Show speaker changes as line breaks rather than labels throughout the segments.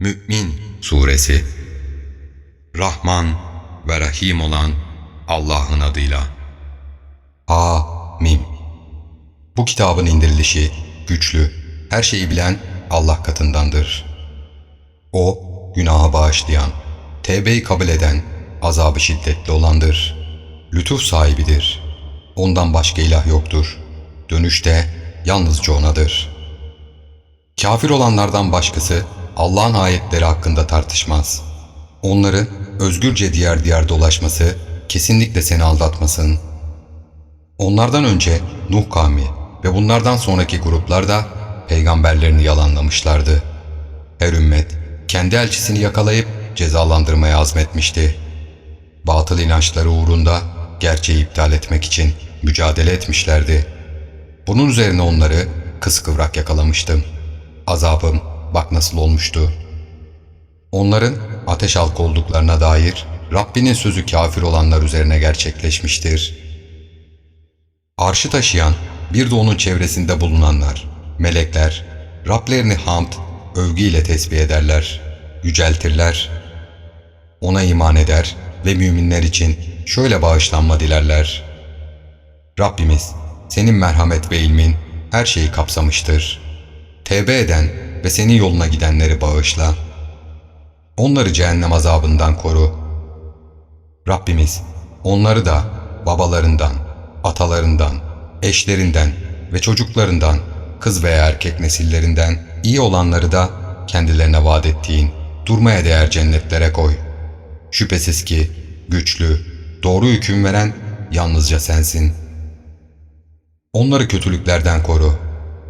Mü'min Suresi Rahman ve Rahim olan Allah'ın adıyla. Mim Bu kitabın indirilişi güçlü, her şeyi bilen Allah katındandır. O, günaha bağışlayan, tevbeyi kabul eden, azabı şiddetli olandır. Lütuf sahibidir. Ondan başka ilah yoktur. Dönüşte yalnızca O'nadır. Kafir olanlardan başkası Allah'ın ayetleri hakkında tartışmaz. Onların özgürce diğer diğer dolaşması kesinlikle seni aldatmasın. Onlardan önce Nuh kavmi ve bunlardan sonraki gruplar da peygamberlerini yalanlamışlardı. Her ümmet kendi elçisini yakalayıp cezalandırmaya azmetmişti. Batıl inançları uğrunda gerçeği iptal etmek için mücadele etmişlerdi. Bunun üzerine onları kıskıvrak yakalamıştım. Azabım bak nasıl olmuştu. Onların ateş halkı olduklarına dair Rabbinin sözü kafir olanlar üzerine gerçekleşmiştir. Arşı taşıyan bir de onun çevresinde bulunanlar, melekler, Rablerini hamd, övgüyle tesbih ederler, yüceltirler. Ona iman eder ve müminler için şöyle bağışlanma dilerler. Rabbimiz, senin merhamet ve ilmin her şeyi kapsamıştır. Tevbe eden ve senin yoluna gidenleri bağışla. Onları cehennem azabından koru. Rabbimiz, onları da babalarından, atalarından, eşlerinden ve çocuklarından, kız veya erkek nesillerinden iyi olanları da kendilerine vaat ettiğin durmaya değer cennetlere koy. Şüphesiz ki güçlü, doğru hüküm veren yalnızca sensin. Onları kötülüklerden koru.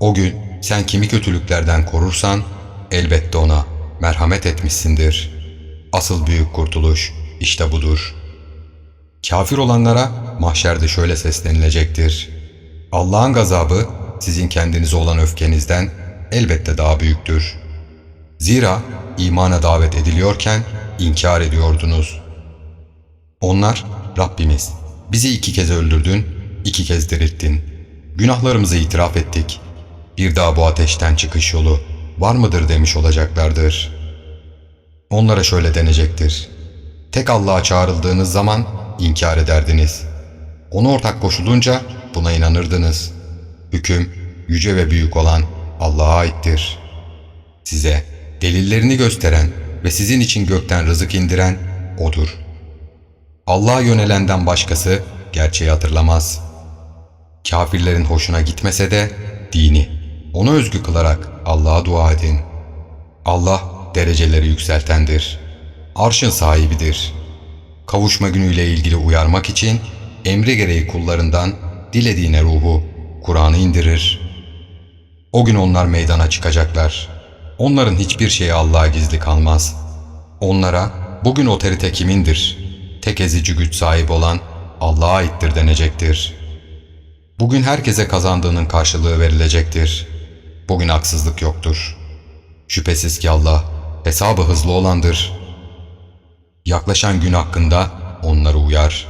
O gün sen kimi kötülüklerden korursan elbette ona merhamet etmişsindir. Asıl büyük kurtuluş işte budur. Kafir olanlara mahşerde şöyle seslenilecektir. Allah'ın gazabı sizin kendinize olan öfkenizden elbette daha büyüktür. Zira imana davet ediliyorken inkar ediyordunuz. Onlar Rabbimiz bizi iki kez öldürdün, iki kez dirilttin. Günahlarımızı itiraf ettik. Bir daha bu ateşten çıkış yolu var mıdır demiş olacaklardır. Onlara şöyle denecektir. Tek Allah'a çağrıldığınız zaman inkar ederdiniz. Ona ortak koşulunca buna inanırdınız. Hüküm yüce ve büyük olan Allah'a aittir. Size delillerini gösteren ve sizin için gökten rızık indiren O'dur. Allah'a yönelenden başkası gerçeği hatırlamaz. Kafirlerin hoşuna gitmese de dini ona özgü kılarak Allah'a dua edin. Allah dereceleri yükseltendir. Arşın sahibidir. Kavuşma günüyle ilgili uyarmak için emri gereği kullarından dilediğine ruhu, Kur'an'ı indirir. O gün onlar meydana çıkacaklar. Onların hiçbir şeyi Allah'a gizli kalmaz. Onlara bugün otorite kimindir? Tek ezici güç sahibi olan Allah'a aittir denecektir. Bugün herkese kazandığının karşılığı verilecektir. Bugün haksızlık yoktur. Şüphesiz ki Allah hesabı hızlı olandır. Yaklaşan gün hakkında onları uyar.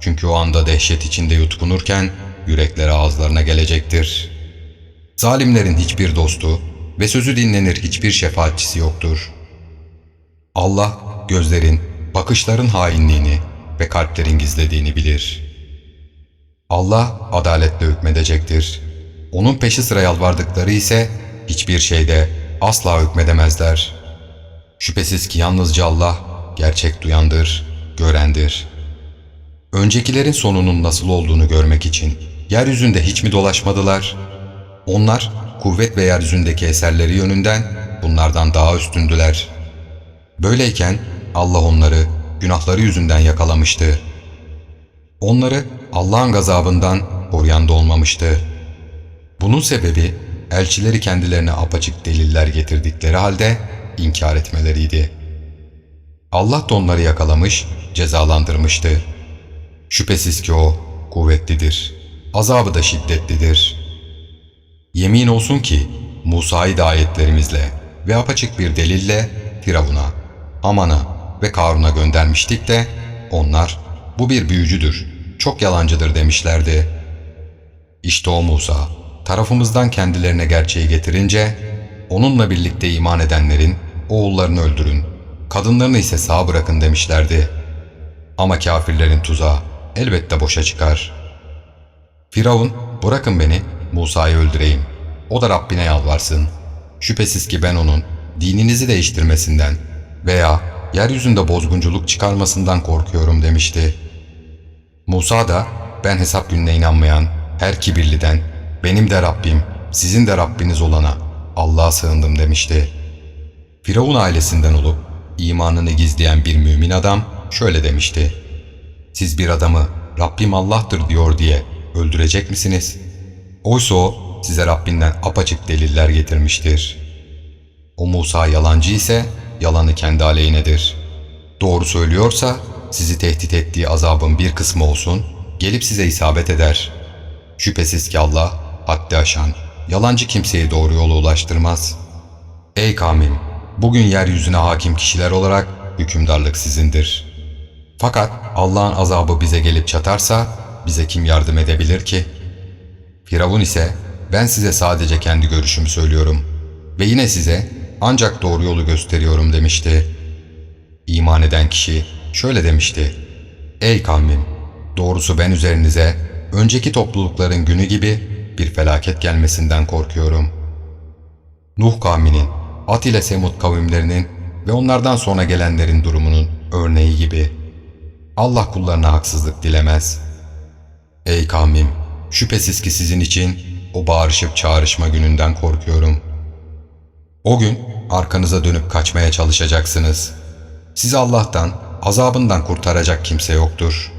Çünkü o anda dehşet içinde yutkunurken yürekleri ağızlarına gelecektir. Zalimlerin hiçbir dostu ve sözü dinlenir hiçbir şefaatçisi yoktur. Allah gözlerin, bakışların hainliğini ve kalplerin gizlediğini bilir. Allah adaletle hükmedecektir. Onun peşi sıra yalvardıkları ise hiçbir şeyde asla hükmedemezler. Şüphesiz ki yalnızca Allah gerçek duyandır, görendir. Öncekilerin sonunun nasıl olduğunu görmek için yeryüzünde hiç mi dolaşmadılar? Onlar kuvvet ve yeryüzündeki eserleri yönünden bunlardan daha üstündüler. Böyleyken Allah onları günahları yüzünden yakalamıştı. Onları Allah'ın gazabından koruyan olmamıştı. Bunun sebebi elçileri kendilerine apaçık deliller getirdikleri halde inkar etmeleriydi. Allah da onları yakalamış, cezalandırmıştı. Şüphesiz ki o kuvvetlidir. Azabı da şiddetlidir. Yemin olsun ki Musa'yı da ayetlerimizle ve apaçık bir delille Firavun'a, Haman'a ve Karun'a göndermiştik de onlar bu bir büyücüdür, çok yalancıdır demişlerdi. İşte o Musa tarafımızdan kendilerine gerçeği getirince onunla birlikte iman edenlerin oğullarını öldürün, kadınlarını ise sağ bırakın demişlerdi. Ama kafirlerin tuzağı elbette boşa çıkar. Firavun, bırakın beni, Musa'yı öldüreyim. O da Rabbine yalvarsın. Şüphesiz ki ben onun dininizi değiştirmesinden veya yeryüzünde bozgunculuk çıkarmasından korkuyorum demişti. Musa da ben hesap gününe inanmayan her kibirliden benim de Rabbim, sizin de Rabbiniz olana Allah'a sığındım demişti. Firavun ailesinden olup imanını gizleyen bir mümin adam şöyle demişti. Siz bir adamı Rabbim Allah'tır diyor diye öldürecek misiniz? Oysa o size Rabbinden apaçık deliller getirmiştir. O Musa yalancı ise yalanı kendi aleyhinedir. Doğru söylüyorsa sizi tehdit ettiği azabın bir kısmı olsun gelip size isabet eder. Şüphesiz ki Allah haddi aşan, yalancı kimseyi doğru yola ulaştırmaz. Ey kavmim! Bugün yeryüzüne hakim kişiler olarak hükümdarlık sizindir. Fakat Allah'ın azabı bize gelip çatarsa bize kim yardım edebilir ki? Firavun ise ben size sadece kendi görüşümü söylüyorum ve yine size ancak doğru yolu gösteriyorum demişti. İman eden kişi şöyle demişti. Ey kavmim! Doğrusu ben üzerinize önceki toplulukların günü gibi bir felaket gelmesinden korkuyorum. Nuh kavminin, At ile Semud kavimlerinin ve onlardan sonra gelenlerin durumunun örneği gibi. Allah kullarına haksızlık dilemez. Ey kavmim! Şüphesiz ki sizin için o bağırışıp çağrışma gününden korkuyorum. O gün arkanıza dönüp kaçmaya çalışacaksınız. Sizi Allah'tan, azabından kurtaracak kimse yoktur.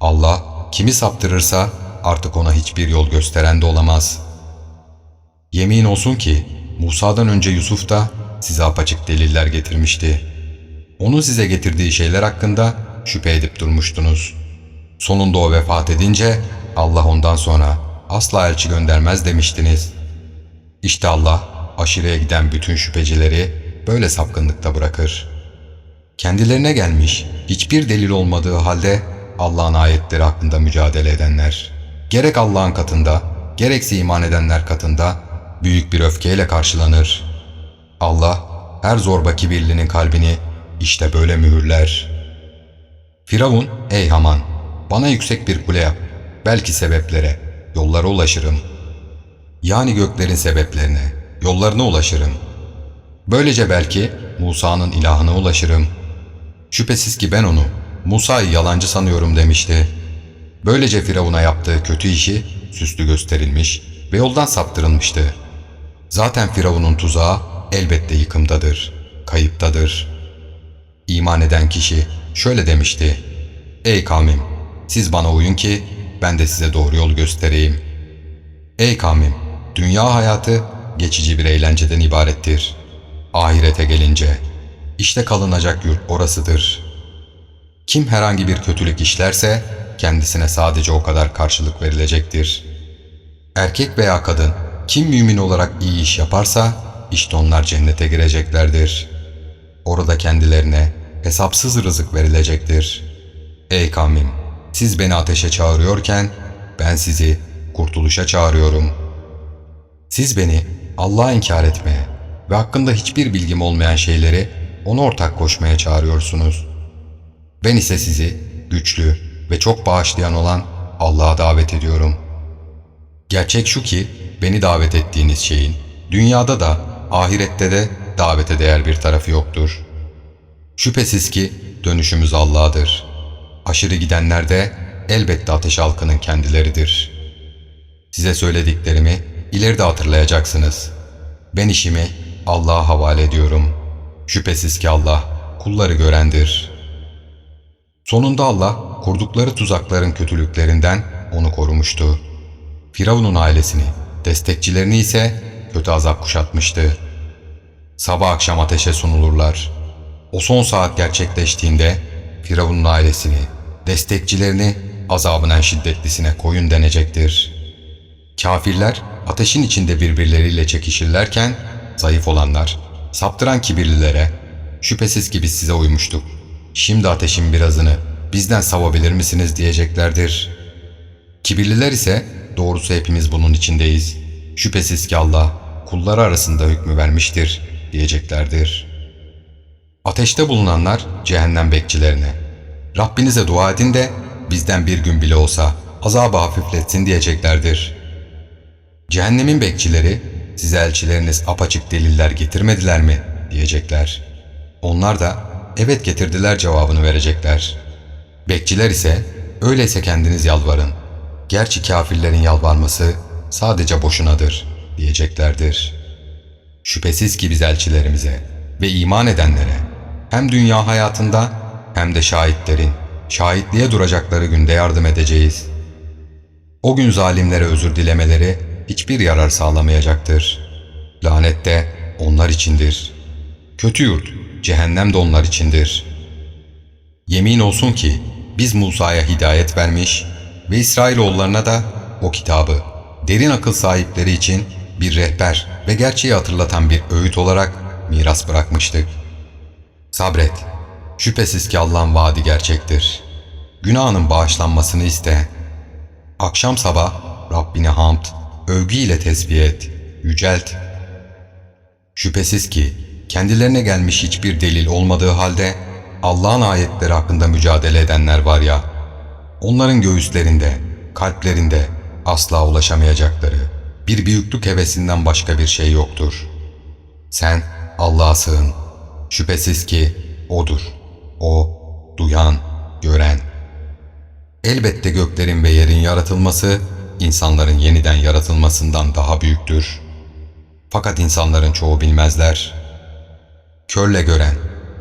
Allah kimi saptırırsa artık ona hiçbir yol gösteren de olamaz. Yemin olsun ki Musa'dan önce Yusuf da size apaçık deliller getirmişti. Onun size getirdiği şeyler hakkında şüphe edip durmuştunuz. Sonunda o vefat edince Allah ondan sonra asla elçi göndermez demiştiniz. İşte Allah aşırıya giden bütün şüphecileri böyle sapkınlıkta bırakır. Kendilerine gelmiş hiçbir delil olmadığı halde Allah'ın ayetleri hakkında mücadele edenler, gerek Allah'ın katında, gerekse iman edenler katında büyük bir öfkeyle karşılanır. Allah her zorba kibirlinin kalbini işte böyle mühürler. Firavun, ey Haman, bana yüksek bir kule yap, belki sebeplere, yollara ulaşırım. Yani göklerin sebeplerine, yollarına ulaşırım. Böylece belki Musa'nın ilahına ulaşırım. Şüphesiz ki ben onu Musa'yı yalancı sanıyorum demişti. Böylece Firavun'a yaptığı kötü işi süslü gösterilmiş ve yoldan saptırılmıştı. Zaten Firavun'un tuzağı elbette yıkımdadır, kayıptadır. İman eden kişi şöyle demişti. Ey kavmim, siz bana uyun ki ben de size doğru yol göstereyim. Ey kavmim, dünya hayatı geçici bir eğlenceden ibarettir. Ahirete gelince, işte kalınacak yurt orasıdır. Kim herhangi bir kötülük işlerse, kendisine sadece o kadar karşılık verilecektir. Erkek veya kadın, kim mümin olarak iyi iş yaparsa, işte onlar cennete gireceklerdir. Orada kendilerine hesapsız rızık verilecektir. Ey kavmim, siz beni ateşe çağırıyorken, ben sizi kurtuluşa çağırıyorum. Siz beni Allah'a inkar etmeye ve hakkında hiçbir bilgim olmayan şeyleri ona ortak koşmaya çağırıyorsunuz. Ben ise sizi güçlü ve çok bağışlayan olan Allah'a davet ediyorum. Gerçek şu ki beni davet ettiğiniz şeyin dünyada da ahirette de davete değer bir tarafı yoktur. Şüphesiz ki dönüşümüz Allah'adır. Aşırı gidenler de elbette ateş halkının kendileridir. Size söylediklerimi ileride hatırlayacaksınız. Ben işimi Allah'a havale ediyorum. Şüphesiz ki Allah kulları görendir. Sonunda Allah kurdukları tuzakların kötülüklerinden onu korumuştu. Firavun'un ailesini, destekçilerini ise kötü azap kuşatmıştı. Sabah akşam ateşe sunulurlar. O son saat gerçekleştiğinde Firavun'un ailesini, destekçilerini azabın en şiddetlisine koyun denecektir. Kafirler ateşin içinde birbirleriyle çekişirlerken zayıf olanlar saptıran kibirlilere şüphesiz ki biz size uymuştuk. Şimdi ateşin birazını bizden savabilir misiniz diyeceklerdir. Kibirliler ise doğrusu hepimiz bunun içindeyiz. Şüphesiz ki Allah kulları arasında hükmü vermiştir diyeceklerdir. Ateşte bulunanlar cehennem bekçilerine. Rabbinize dua edin de bizden bir gün bile olsa azabı hafifletsin diyeceklerdir. Cehennemin bekçileri size elçileriniz apaçık deliller getirmediler mi diyecekler. Onlar da evet getirdiler cevabını verecekler. Bekçiler ise öyleyse kendiniz yalvarın. Gerçi kafirlerin yalvarması sadece boşunadır diyeceklerdir. Şüphesiz ki biz elçilerimize ve iman edenlere hem dünya hayatında hem de şahitlerin şahitliğe duracakları günde yardım edeceğiz. O gün zalimlere özür dilemeleri hiçbir yarar sağlamayacaktır. Lanet de onlar içindir. Kötü yurt, cehennem de onlar içindir. Yemin olsun ki biz Musa'ya hidayet vermiş ve İsrailoğullarına da o kitabı derin akıl sahipleri için bir rehber ve gerçeği hatırlatan bir öğüt olarak miras bırakmıştık. Sabret. Şüphesiz ki Allah'ın vaadi gerçektir. Günahının bağışlanmasını iste. Akşam sabah Rabbini hamd, övgü ile tesbih et, yücelt. Şüphesiz ki kendilerine gelmiş hiçbir delil olmadığı halde Allah'ın ayetleri hakkında mücadele edenler var ya, onların göğüslerinde, kalplerinde asla ulaşamayacakları bir büyüklük hevesinden başka bir şey yoktur. Sen Allah'a sığın. Şüphesiz ki O'dur. O, duyan, gören. Elbette göklerin ve yerin yaratılması, insanların yeniden yaratılmasından daha büyüktür. Fakat insanların çoğu bilmezler. Körle gören,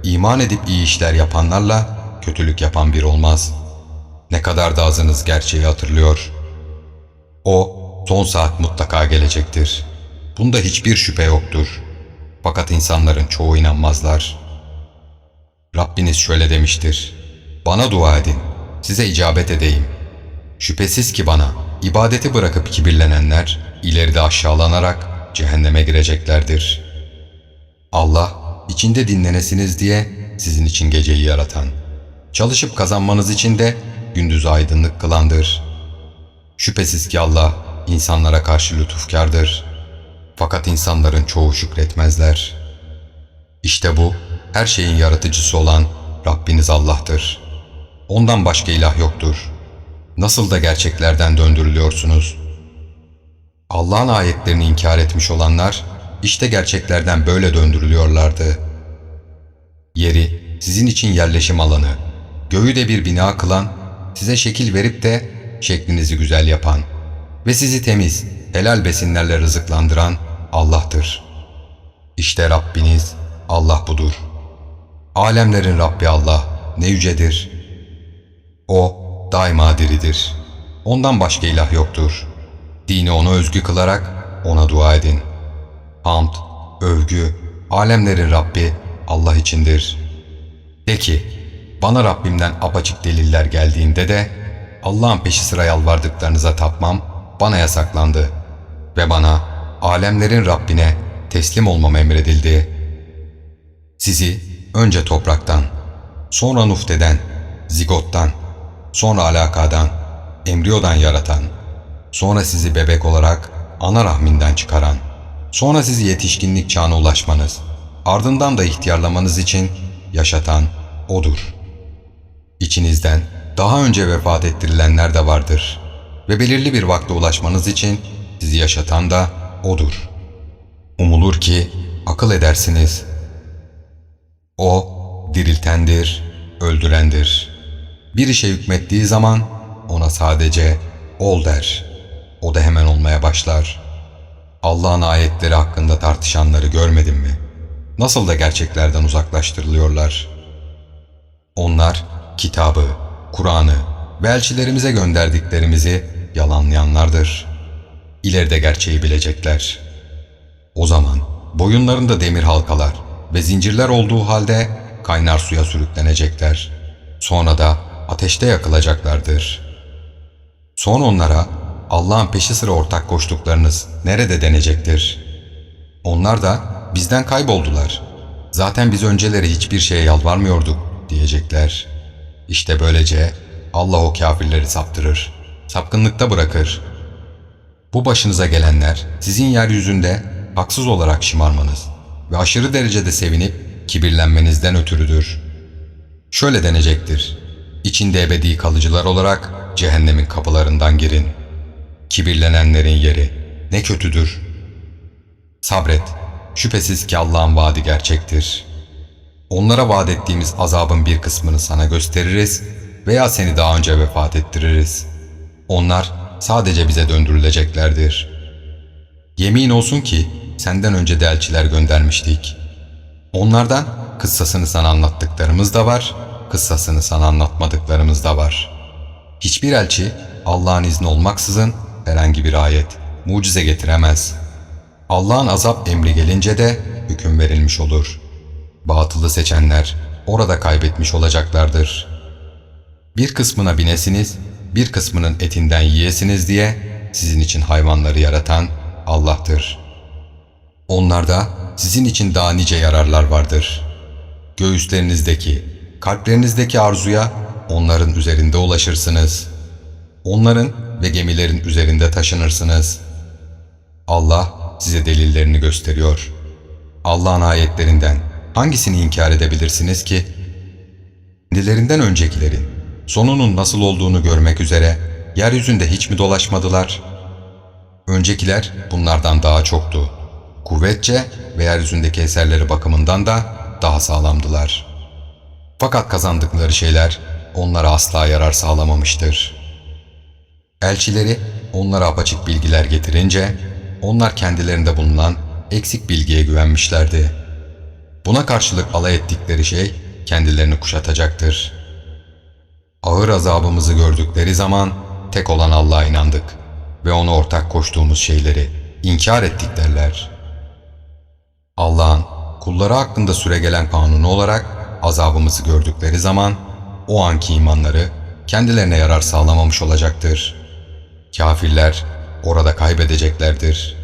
iman edip iyi işler yapanlarla kötülük yapan bir olmaz. Ne kadar da azınız gerçeği hatırlıyor. O, son saat mutlaka gelecektir. Bunda hiçbir şüphe yoktur. Fakat insanların çoğu inanmazlar. Rabbiniz şöyle demiştir. Bana dua edin, size icabet edeyim. Şüphesiz ki bana ibadeti bırakıp kibirlenenler ileride aşağılanarak cehenneme gireceklerdir. Allah içinde dinlenesiniz diye sizin için geceyi yaratan, çalışıp kazanmanız için de gündüzü aydınlık kılandır. Şüphesiz ki Allah insanlara karşı lütufkardır. Fakat insanların çoğu şükretmezler. İşte bu her şeyin yaratıcısı olan Rabbiniz Allah'tır. Ondan başka ilah yoktur. Nasıl da gerçeklerden döndürülüyorsunuz? Allah'ın ayetlerini inkar etmiş olanlar işte gerçeklerden böyle döndürülüyorlardı. Yeri sizin için yerleşim alanı, göğü de bir bina kılan, size şekil verip de şeklinizi güzel yapan ve sizi temiz, helal besinlerle rızıklandıran Allah'tır. İşte Rabbiniz Allah budur. Alemlerin Rabbi Allah ne yücedir. O daima diridir. Ondan başka ilah yoktur. Dini ona özgü kılarak ona dua edin. Hamd, övgü, alemlerin Rabbi Allah içindir. De ki, bana Rabbimden apaçık deliller geldiğinde de Allah'ın peşi sıra yalvardıklarınıza tapmam bana yasaklandı ve bana alemlerin Rabbine teslim olmam emredildi. Sizi önce topraktan, sonra nufteden, zigottan, sonra alakadan, embriyodan yaratan, sonra sizi bebek olarak ana rahminden çıkaran, sonra sizi yetişkinlik çağına ulaşmanız, ardından da ihtiyarlamanız için yaşatan O'dur. İçinizden daha önce vefat ettirilenler de vardır ve belirli bir vakte ulaşmanız için sizi yaşatan da O'dur. Umulur ki akıl edersiniz. O diriltendir, öldürendir. Bir işe hükmettiği zaman ona sadece ol der. O da hemen olmaya başlar. Allah'ın ayetleri hakkında tartışanları görmedin mi? Nasıl da gerçeklerden uzaklaştırılıyorlar. Onlar kitabı, Kur'an'ı ve elçilerimize gönderdiklerimizi yalanlayanlardır. İleride gerçeği bilecekler. O zaman boyunlarında demir halkalar ve zincirler olduğu halde kaynar suya sürüklenecekler. Sonra da ateşte yakılacaklardır. Sonra onlara Allah'ın peşi sıra ortak koştuklarınız nerede denecektir? Onlar da bizden kayboldular. Zaten biz önceleri hiçbir şeye yalvarmıyorduk diyecekler. İşte böylece Allah o kafirleri saptırır, sapkınlıkta bırakır. Bu başınıza gelenler sizin yeryüzünde haksız olarak şımarmanız ve aşırı derecede sevinip kibirlenmenizden ötürüdür. Şöyle denecektir. İçinde ebedi kalıcılar olarak cehennemin kapılarından girin. Kibirlenenlerin yeri ne kötüdür. Sabret. Şüphesiz ki Allah'ın vaadi gerçektir. Onlara vaat ettiğimiz azabın bir kısmını sana gösteririz veya seni daha önce vefat ettiririz. Onlar sadece bize döndürüleceklerdir. Yemin olsun ki senden önce de elçiler göndermiştik. Onlardan kıssasını sana anlattıklarımız da var, kıssasını sana anlatmadıklarımız da var. Hiçbir elçi Allah'ın izni olmaksızın herhangi bir ayet, mucize getiremez. Allah'ın azap emri gelince de hüküm verilmiş olur. Batılı seçenler orada kaybetmiş olacaklardır. Bir kısmına binesiniz, bir kısmının etinden yiyesiniz diye sizin için hayvanları yaratan Allah'tır. Onlarda sizin için daha nice yararlar vardır. Göğüslerinizdeki, kalplerinizdeki arzuya onların üzerinde ulaşırsınız. Onların ve gemilerin üzerinde taşınırsınız. Allah size delillerini gösteriyor. Allah'ın ayetlerinden hangisini inkar edebilirsiniz ki? Kendilerinden öncekilerin sonunun nasıl olduğunu görmek üzere yeryüzünde hiç mi dolaşmadılar? Öncekiler bunlardan daha çoktu. Kuvvetçe ve yeryüzündeki eserleri bakımından da daha sağlamdılar. Fakat kazandıkları şeyler onlara asla yarar sağlamamıştır. Elçileri onlara apaçık bilgiler getirince onlar kendilerinde bulunan eksik bilgiye güvenmişlerdi. Buna karşılık alay ettikleri şey kendilerini kuşatacaktır. Ağır azabımızı gördükleri zaman tek olan Allah'a inandık ve ona ortak koştuğumuz şeyleri inkar ettik derler. Allah'ın kulları hakkında süregelen kanunu olarak azabımızı gördükleri zaman o anki imanları kendilerine yarar sağlamamış olacaktır. Kafirler orada kaybedeceklerdir.